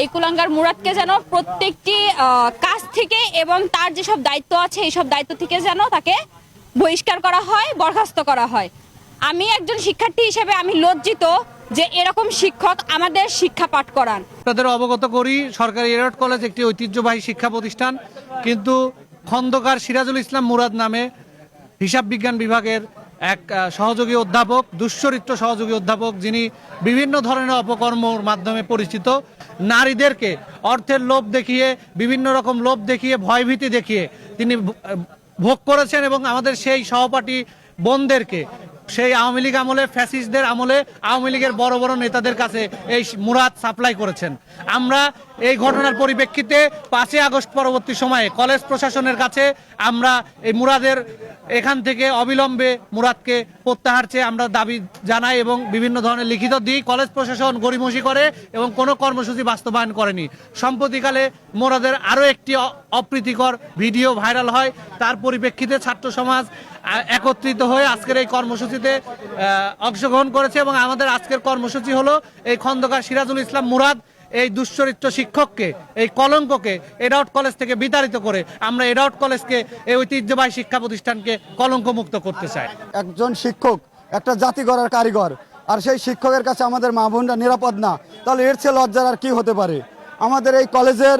এই কুলাঙ্গার মুরাদকে যেন প্রত্যেকটি কাজ থেকে এবং তার যেসব দায়িত্ব আছে, এইসব দায়িত্ব থেকে যেন তাকে বহিষ্কার করা হয়, বরখাস্ত করা হয়। আমি একজন শিক্ষার্থী হিসেবে আমি লজ্জিত যে এরকম শিক্ষক আমাদের শিক্ষা পাঠ করান। তাদের অবগত করি, সরকারি এরট কলেজ একটি ঐতিহ্যবাহী শিক্ষা প্রতিষ্ঠান, কিন্তু খন্দকার সিরাজুল ইসলাম মুরাদ নামে হিসাব বিজ্ঞান বিভাগের এক সহযোগী অধ্যাপক দুশ্চরিত্র সহযোগী অধ্যাপক, যিনি বিভিন্ন ধরনের অপকর্মর মাধ্যমে পরিচিত, নারীদেরকে অর্থের লোভ দেখিয়ে, বিভিন্ন রকম লোভ দেখিয়ে, ভয়ভীতি দেখিয়ে তিনি ভোগ করেছেন এবং আমাদের সেই সহপাঠী বোনদেরকে সেই আওয়ামী লীগ আমলে, ফ্যাসিস্টদের আমলে আওয়ামী লীগের বড় বড় নেতাদের কাছে এই মুরাদ সাপ্লাই করেছেন। আমরা এই ঘটনার পরিপ্রেক্ষিতে পাঁচই আগস্ট পরবর্তী সময়ে কলেজ প্রশাসনের কাছে আমরা এই মুরাদের এখান থেকে অবিলম্বে মুরাদকে প্রত্যাহার চেয়ে আমরা দাবি জানাই এবং বিভিন্ন ধরনের লিখিত দিই কলেজ প্রশাসন গরিমসি করে এবং কোনো কর্মসূচি বাস্তবায়ন করেনি। সম্প্রতিকালে মোরাদের আরও একটি অপ্রীতিকর ভিডিও ভাইরাল হয়। তার পরিপ্রেক্ষিতে ছাত্র সমাজ একত্রিত হয়ে আজকের এই কর্মসূচিতে অংশগ্রহণ করেছে এবং আমাদের আজকের কর্মসূচি হলো এই খন্দকার সিরাজুল ইসলাম মুরাদ এই দুশ্চরিত্র শিক্ষককে, এই কলঙ্ককে এডাউট কলেজ থেকে বিতাড়িত করে আমরা এডাউট কলেজকে এই ঐতিহ্যবাহী শিক্ষা প্রতিষ্ঠানকে কলঙ্কমুক্ত করতে চাই। একজন শিক্ষক, একটা জাতি গড়ার কারিগর, আর সেই শিক্ষকের কাছে আমাদের মা বোনরা নিরাপদ না, তাহলে এর চেয়ে লজ্জার আর কি হতে পারে? আমাদের এই কলেজের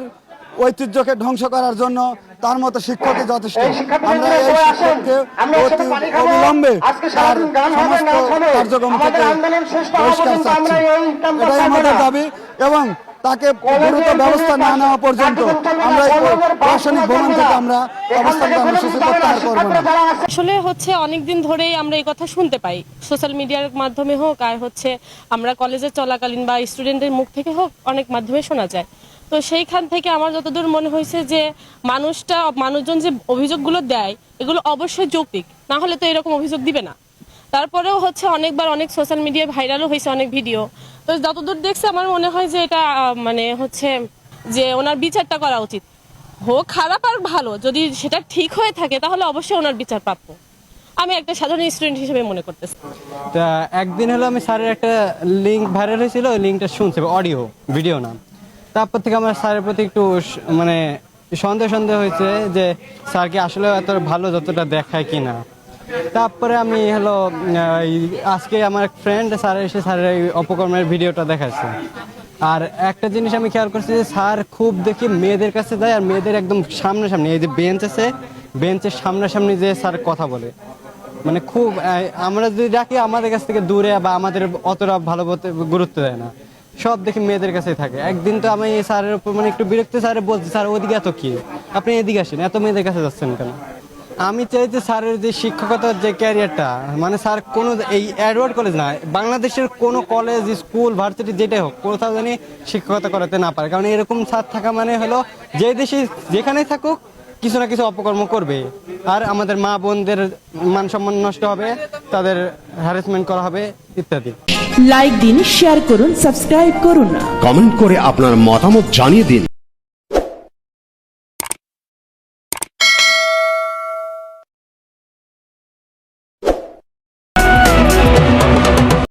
ঐতিহ্যকে ধ্বংস করার জন্য তার মতো শিক্ষকই যথেষ্ট। আমরা এই শিক্ষককে অতি অবিলম্বে তার সমস্ত কার্যক্রম থেকে বহিষ্কার চাচ্ছি এটাই আমাদের দাবি এবং তাকে দ্রুত ব্যবস্থা না নেওয়া পর্যন্ত আমরা প্রশাসনিক ভবন থেকে আমরা অবস্থান কর্মসূচি প্রত্যাহার করব না। আসলে হচ্ছে অনেক দিন ধরেই আমরা এই কথা শুনতে পাই। সোশ্যাল মিডিয়ার মাধ্যমে হোক আর হচ্ছে আমরা কলেজে চলাকালীন বা স্টুডেন্টের মুখ থেকে হোক অনেক মাধ্যমে শোনা যায়। তো সেইখান থেকে আমার যতদূর মনে হয়েছে যে মানুষটা, মানুষজন যে অভিযোগগুলো দেয়, এগুলো অবশ্যই যৌক্তিক। না হলে তো এরকম অভিযোগ দিবে না। তারপরেও হচ্ছে অনেকবার অনেক সোশ্যাল মিডিয়ায় ভাইরালও হয়েছে অনেক ভিডিও তো যতদূর দেখছে আমার মনে হয় যে এটা মানে হচ্ছে যে ওনার বিচারটা করা উচিত। হোক খারাপ আর ভালো, যদি সেটা ঠিক হয়ে থাকে তাহলে অবশ্যই ওনার বিচার প্রাপ্য। আমি একটা সাধারণ স্টুডেন্ট হিসেবে মনে করতেছি। তা একদিন হলো আমি স্যারের একটা লিঙ্ক ভাইরাল হয়েছিল, ওই লিঙ্কটা শুনছি অডিও ভিডিও না তারপর থেকে আমার স্যারের প্রতি একটু মানে সন্দেহ সন্দেহ হয়েছে যে স্যার কি আসলে এত ভালো যতটা দেখায় কি না তারপরে আমি হলো আজকে আমার এক ফ্রেন্ড স্যার এসে স্যারের এই অপকর্মের ভিডিওটা দেখাচ্ছে। আর একটা জিনিস আমি খেয়াল করছি যে স্যার খুব দেখি মেয়েদের কাছে যায় আর মেয়েদের একদম সামনাসামনি, এই যে বেঞ্চ আছে বেঞ্চের সামনাসামনি যে স্যার কথা বলে। মানে খুব আমরা যদি ডাকি আমাদের কাছ থেকে দূরে বা আমাদের অতটা ভালো গুরুত্ব দেয় না। সব দেখি মেয়েদের কাছেই থাকে। একদিন তো আমি স্যারের উপর মানে একটু বিরক্ত, স্যারে বলছি, স্যার, ওদিকে এত কি? আপনি এদিকে আসেন, এত মেয়েদের কাছে যাচ্ছেন কেন? আমি চাই যে স্যারের যে শিক্ষকতার যে ক্যারিয়ারটা মানে স্যার কোনো এই অ্যাডওয়ার্ড কলেজ না, বাংলাদেশের কোনো কলেজ, স্কুল, ভার্সিটি, যেটাই হোক, কোথাও জানি শিক্ষকতা করাতে না পারে। কারণ এরকম স্যার থাকা মানে হলো, যে দেশে, যেখানেই থাকুক, কিছু না কিছু অপকর্ম করবে। আর আমাদের মা বোনদের মান সম্মান নষ্ট হবে। তাদের হ্যারাসমেন্ট করা হবে ইত্যাদি। লাইক দিন শেয়ার করুন সাবস্ক্রাইব করুন কমেন্ট করে আপনার মতামত জানিয়ে দিন।